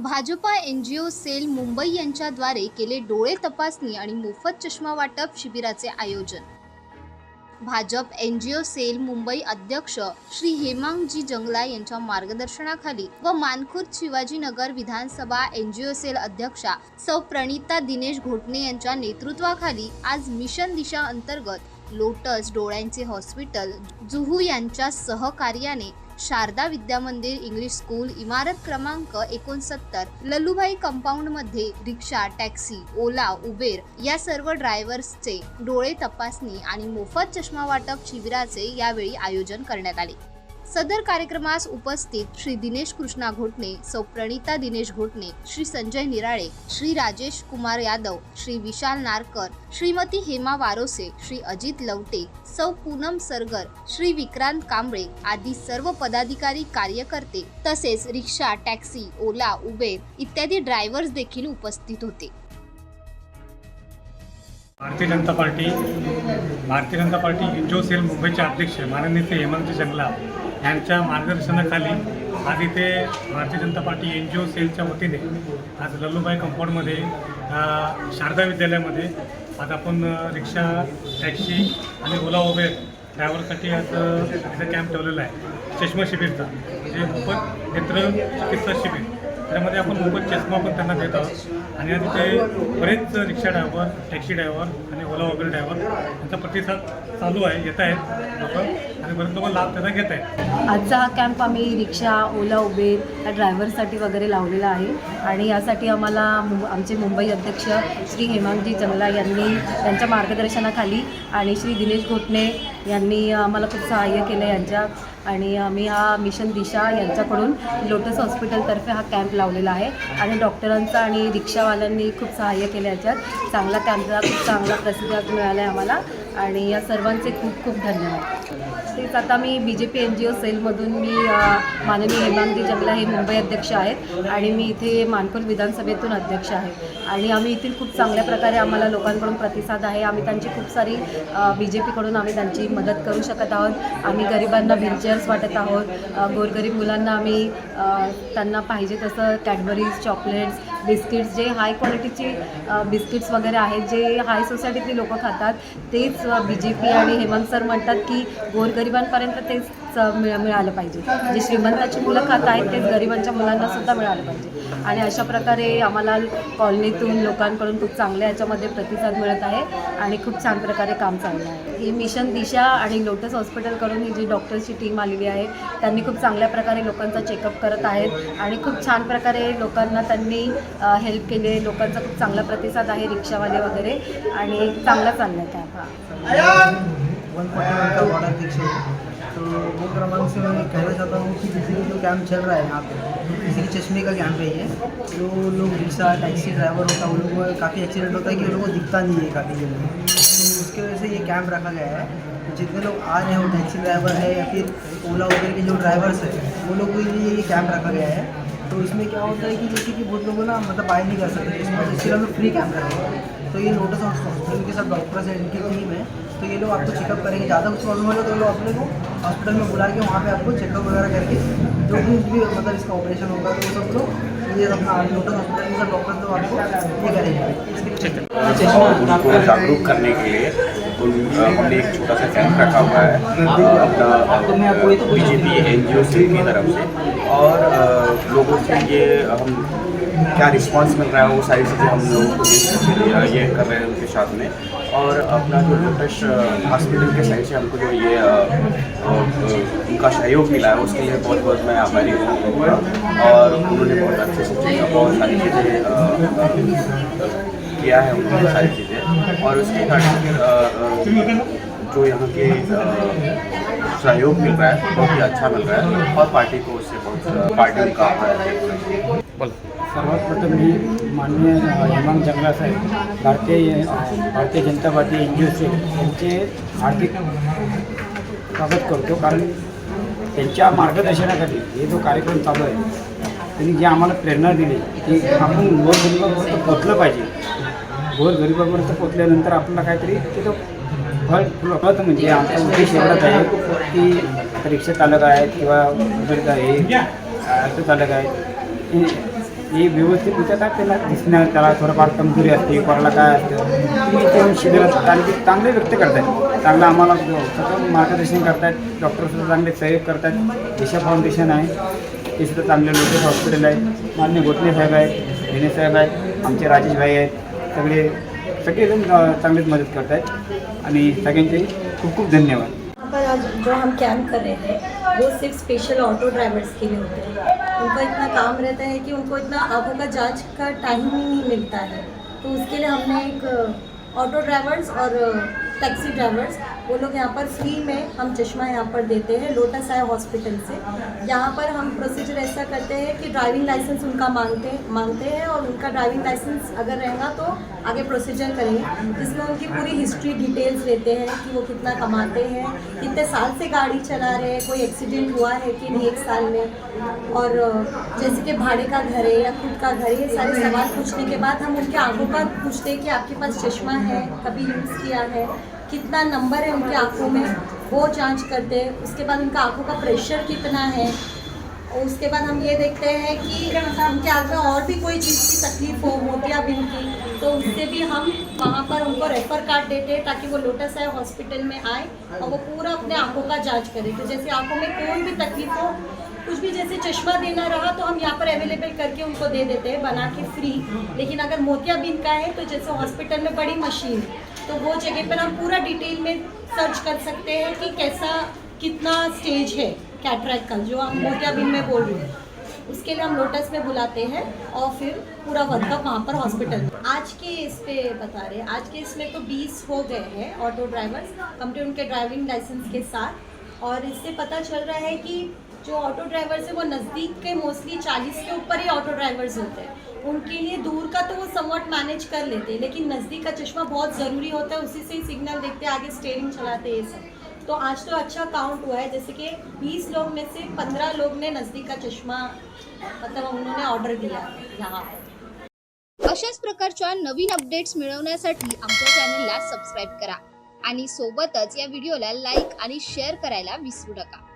Bhajpa N G O cell Mumbai यांच्याद्वारे केले डोळे तपासणी आणि मोफत चष्मा वाटप शिबिराचे आयोजन. Bhajap N G O cell Mumbai अध्यक्ष श्री हेमांगजी जंगला यांच्या मार्गदर्शनाखाली व मानखुर्द शिवाजीनगर विधानसभा एन जी ओ सेल अध्यक्षा सौ प्रणिता दिनेश घोटणे यांच्या नेतृत्वाखाली आज मिशन दिशा अंतर्गत लोटस डोळ्यांचे हॉस्पिटल जुहू यांच्या सहकार्याने शारदा विद्या मंदिर इंग्लिश स्कूल इमारत क्रमांक एकोणसत्तर लल्लूभाई कंपाऊंडमध्ये रिक्षा टॅक्सी ओला उबेर या सर्व ड्रायव्हर्सचे डोळे तपासणी आणि मोफत चष्मा वाटप शिबिराचे यावेळी आयोजन करण्यात आले. सदर कार्यक्रमास उपस्थित श्री दिनेश कृष्णा घोटणे सौ प्रणिता दिनेश घोटणे श्री संजय निराळे श्री राजेश कुमार यादव श्री विशाल नारकर श्रीमती हेमा वारोसे श्री अजित लवटे सौ पूनम सरगर श्री विक्रांत कांबळे आदी सर्व पदाधिकारी कार्यकर्ते तसेच रिक्षा टॅक्सी ओला उबेर इत्यादी ड्रायव्हर्स देखील उपस्थित होते. Bharatiya Janata party Bharatiya Janata party इंजो sale मुंबईचे अध्यक्ष माननीय हेमंत जंगला यांच्या मार्गदर्शनाखाली आज इथे Bharatiya Janata party N G ओ सेलच्या वतीने आज लल्लूबाई कंपाऊंडमध्ये शारदा विद्यालयामध्ये आज आपण रिक्षा टॅक्सी आणि ओला उबेर ड्रायव्हरसाठी आज इथं कॅम्प ठेवलेला आहे. चष्मा शिबिरचा. म्हणजे मोफत नेत्र चिकित्सा शिबिर. त्यामध्ये आपण मोफत चष्मा पण त्यांना देत आहोत. आणि आज इथे बरेच रिक्षा ड्रायव्हर टॅक्सी ड्रायव्हर आणि ओला वगैरे ड्रायव्हर यांचा प्रतिसाद चालू आहे येत आहेत लोक आणि बरेच लोक लाभ त्याचा घेत आहेत. आजचा हा कॅम्प आम्ही रिक्षा ओला उबेर या ड्रायव्हरसाठी वगैरे लावलेला आहे. आणि यासाठी आम्हाला आमचे मुंबई अध्यक्ष श्री हेमांगजी जंगला यांनी त्यांच्या मार्गदर्शनाखाली आणि श्री दिनेश घोटणे यांनी आम्हाला खूप सहाय्य केलं यांच्या आणि आम्ही हा मिशन दिशा यांच्याकडून लोटस हॉस्पिटलतर्फे हा कॅम्प लावलेला आहे. आणि डॉक्टरांचा आणि रिक्षावाल्यांनी खूप सहाय्य केलं याच्यात. चांगला कॅम्पला खूप चांगला प्रतिसाद मिळाला आहे आम्हाला. आणि या सर्वांचे खूप खूप धन्यवाद. तेच आता मी B J P N G ओ सेलमधून मी माननीय हेमांगी जंगला हे मुंबई अध्यक्ष आहेत. आणि मी इथे मानकोल विधानसभेतून अध्यक्ष आहे. आणि आम्ही इथून खूप चांगल्या प्रकारे आम्हाला लोकांकडून प्रतिसाद आहे. आम्ही त्यांची खूप सारी बी जे पीकडून आम्ही त्यांची मदत करू शकत आहोत. आम्ही गरिबांना टीचर्स वाटत आहोत. गोरगरीब मुलांना आम्ही त्यांना पाहिजे तसं कॅडबरीज चॉकलेट्स बिस्किट्स जे हाय क्वालिटीचे बिस्किट्स वगैरे आहेत जे हाय सोसायटीतली लोक खातात तेच बी जे पी आणि हेमंत सर म्हणतात की गोरगरिबांपर्यंत तेच मिळ मिळालं पाहिजे. जे श्रीमंताची मुलं खात आहेत तेच गरिबांच्या मुलांना सुद्धा मिळालं पाहिजे. आणि अशा प्रकारे आम्हाला कॉलनीतून लोकांकडून खूप चांगल्या याच्यामध्ये प्रतिसाद मिळत आहे आणि खूप छान प्रकारे काम चाललं आहे. ही मिशन दिशा आणि लोटस हॉस्पिटलकडून ही जी डॉक्टर्सची टीम आलेली आहे त्यांनी खूप चांगल्या प्रकारे लोकांचा चेकअप करत आहेत आणि खूप छान प्रकारे लोकांना त्यांनी हेल्प केली. लोकांचा खूप चांगला प्रतिसाद आहे रिक्षावाले वगैरे आणि चांगला चालला आहे हा तो वो क्रमांक से मैं कहना चाहता हूँ कि जैसे कि जो कैंप चल रहा है यहाँ पे जैसे कि चश्मे का कैंप है ये, जो लोग रिक्शा टैक्सी ड्राइवर होता है, उन लोगों को काफ़ी एक्सीडेंट होता है कि उन लोगों को दिखता नहीं है काफ़ी जल्दी तो उसकी वजह से ये कैंप रखा गया है। तो जितने लोग आ रहे हैं, वो टैक्सी ड्राइवर है या फिर ओला उबर के जो ड्राइवर्स है, वो लोगों के लिए ये कैंप रखा गया है। तो इसमें क्या होता है कि जैसे कि बहुत लोगों ना मतलब बाय नहीं कर सकते इसमें फ्री कैंप करेंगे तो ये लोटस हॉस्पिटल के साथ डॉक्टर्स हैं इनकी टीम है। तो ये लोग आपको चेकअप करेंगे ज़्यादा कुछ प्रॉब्लम हो तो ये लोग अपने को हॉस्पिटल में बुला के वहाँ पे आपको चेकअप वगैरह करके जो भी भी मतलब इसका ऑपरेशन होगा तो सब लोग ये अपना लोटस हॉस्पिटल के साथ डॉक्टर तो आपको ये करेंगे। इसके उनको जागरूक करने के लिए हमने एक छोटा सा कैंप रखा हुआ है अपना बीजेपी एन जी की तरफ़ से। और लोगों से ये हम क्या रिस्पांस मिल रहा है, वो सारी चीज़ें हम लोगों को देख के ये कर रहे हैं उनके साथ में। और अपना जो लोटस हॉस्पिटल के साइड से हमको जो ये उनका सहयोग मिला है, उसके लिए बहुत बहुत मैं आभारी हूँ का। और उन्होंने बहुत अच्छे से और सारी चीज़ें किया है उन्होंने सारी चीज़ें। और उसके कारण जो यहाँ के सहयोग मिल रहा है, बहुत ही अच्छा मिल रहा है। और पार्टी को उससे बहुत पार्टी उनका बोला. सर्वात प्रथम मी माननीय हेमांग जंगला साहेब भारतीय Bharatiya Janata party N G ओ यांचे हार्दिक स्वागत करतो. कारण त्यांच्या मार्गदर्शनाखाली हे जो कार्यक्रम चालू आहे त्यांनी जी आम्हाला प्रेरणा दिली की आपण गोरगरिबापर्यंत पोचलं पाहिजे. गोरगरिबापर्यंत पोचल्यानंतर आपल्याला काहीतरी तिथं फळ फुलं म्हणजे आमचा उद्देश एवढाच आहे की रिक्षा चालक आहेत किंवा उबर आहे ऑटो चालक आहेत. हे हे व्यवस्थित होतात त्याला दिसण्या त्याला थोडंफार कमजोरी असते कोणाला काय असतं. ती इथे शिबिरात ते चांगले व्यक्त करतात चांगलं आम्हाला सतत मार्गदर्शन करतात डॉक्टरसुद्धा चांगले सहयोग करतात दिशा फाउंडेशन आहे. ते सुद्धा चांगले लोकेश हॉस्पिटल आहे मान्य घोटणे साहेब आहेत. भेणे साहेब आहेत. आमचे राजेश भाई आहेत. सगळे सगळेजण चांगलीच मदत करत आहेत आणि सगळ्यांचे खूप खूप धन्यवाद. जो हम कैंप कर रहे थे वो सिर्फ स्पेशल ऑटो ड्राइवर्स के लिए होते हैं. उनका इतना काम रहता है कि उनको इतना आंखों का जांच का टाइम ही नहीं मिलता है। तो उसके लिए हमने एक ऑटो ड्राइवर्स और टैक्सी ड्राइवर्स वो लोग यहाँ पर फ्री में हम चश्मा यहाँ पर देते हैं लोटस आई हॉस्पिटल से। यहाँ पर हम प्रोसीजर ऐसा करते हैं कि ड्राइविंग लाइसेंस उनका मांगते मांगते हैं और उनका ड्राइविंग लाइसेंस अगर रहेगा तो आगे प्रोसीजर करेंगे। जिसमें उनकी पूरी हिस्ट्री डिटेल्स लेते हैं कि वो कितना कमाते हैं, कितने साल से गाड़ी चला रहे हैं, कोई एक्सीडेंट हुआ है कि नहीं एक साल में। और जैसे कि भाड़े का घर है या खुद का घर है सारे सवाल पूछने के बाद हम उनके आँखों पर पूछते हैं कि आपके पास चश्मा है, कभी यूज़ किया है। कितना नंबर है उनकी आँखों में, वो जाँच करते हैं। उसके बाद उनका आँखों का प्रेशर कितना है। और उसके बाद हम ये देखते हैं कि उनके आँख में और भी कोई चीज़ की तकलीफ़ हो मोतियाबिंद की तो उससे भी हम वहाँ पर उनको रेफर कार्ड देते हैं ताकि वो लोटस आय हॉस्पिटल में आए और वो पूरा अपने आँखों का जाँच करें। तो जैसे आँखों में कोई भी तकलीफ़ हो कुछ भी जैसे चश्मा देना रहा तो हम यहाँ पर अवेलेबल करके उनको दे देते हैं, बना के फ्री लेकिन अगर मोतियाबिंद का है तो जैसे हॉस्पिटल में बड़ी मशीन तो वो जगह पर हम पूरा डिटेल में सर्च कर सकते हैं कि कैसा, कितना स्टेज है कैटरैक्ट का, जो हम मोतियाबिंद में बोल रहे हैं। उसके लिए हम लोटस में बुलाते हैं और फिर पूरा वर्कअप वहाँ पर हॉस्पिटल में। आज के इस पे बता रहे हैं, आज के इसमें तो 20 हो गए हैं ऑटो ड्राइवर्स कंप्लीट उनके ड्राइविंग लाइसेंस के साथ। और इससे पता चल रहा है कि जो ऑटो ड्राइवर्स है वो नज़दीक के मोस्टली 40 के ऊपर ही ऑटो ड्राइवर्स होते हैं। उनके लिए दूर का तो वो समवट मैनेज कर लेते हैं लेकिन नज़दीक का चश्मा बहुत ज़रूरी होता है उसी से ही सिग्नल देखते हैं आगे स्टेयरिंग चलाते हैं ये सब। तो आज तो अच्छा काउंट हुआ है जैसे कि 20 लोग में से 15 लोग ने नज़दीक का चश्मा मतलब उन्होंने ऑर्डर दिया यहाँ पर अशाच प्रकारच्या नवीन अपडेट्स मिळवण्यासाठी आमच्या चॅनलला सबस्क्राईब करा. आणि सोबतच या व्हिडिओला लाईक आणि शेअर करायला विसरू नका.